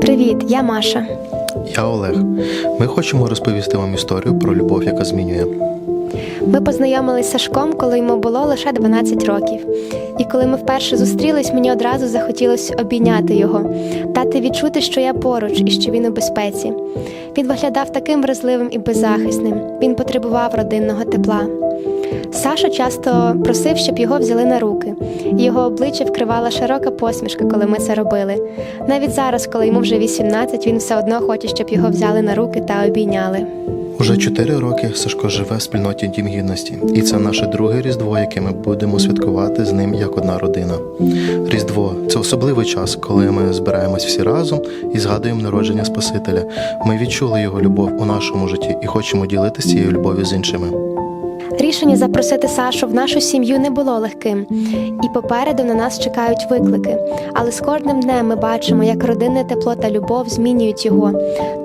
Привіт, я Маша. Я Олег. Ми хочемо розповісти вам історію про любов, яка змінює. Ми познайомилися з Сашком, коли йому було лише 12 років. І коли ми вперше зустрілись, мені одразу захотілося обійняти його, дати відчути, що я поруч і що він у безпеці. Він виглядав таким вразливим і беззахисним. Він потребував родинного тепла. Саша часто просив, щоб його взяли на руки, його обличчя вкривала широка посмішка, коли ми це робили. Навіть зараз, коли йому вже 18, він все одно хоче, щоб його взяли на руки та обійняли. Уже чотири роки Сашко живе в спільноті Дім гідності, і це наше друге різдво, яке ми будемо святкувати з ним як одна родина. Різдво це особливий час, коли ми збираємось всі разом і згадуємо народження Спасителя. Ми відчули його любов у нашому житті і хочемо ділитися цією любов'ю з іншими. Рішення запросити Сашу в нашу сім'ю не було легким, і попереду на нас чекають виклики. Але з кожним днем ми бачимо, як родинне тепло та любов змінюють його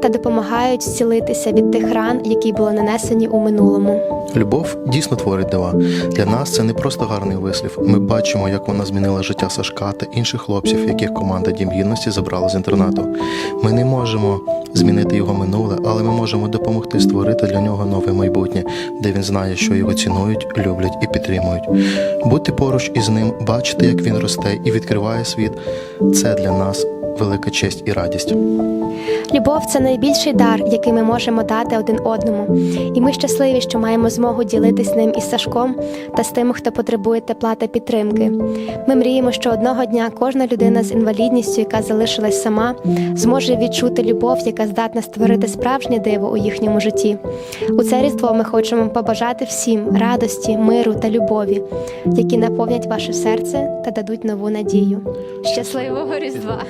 та допомагають зцілитися від тих ран, які були нанесені у минулому. Любов дійсно творить дива. Для нас це не просто гарний вислів. Ми бачимо, як вона змінила життя Сашка та інших хлопців, яких команда Дім гідності забрала з інтернату. Ми не можемо змінити його минуле, але ми можемо допомогти створити для нього нове майбутнє, де він знає, що його цінують, люблять і підтримують. Бути поруч із ним, бачити, як він росте і відкриває світ це для нас велика честь і радість. Любов це найбільший дар, який ми можемо дати один одному. І ми щасливі, що маємо змогу ділитись ним із Сашком та з тими, хто потребує тепла та підтримки. Ми мріємо, що одного дня кожна людина з інвалідністю, яка залишилась сама, зможе відчути любов, яка здатна створити справжнє диво у їхньому житті. У це різдво ми хочемо побажати всім радості, миру та любові, які наповнять ваше серце та дадуть нову надію. Щасливого Різдва!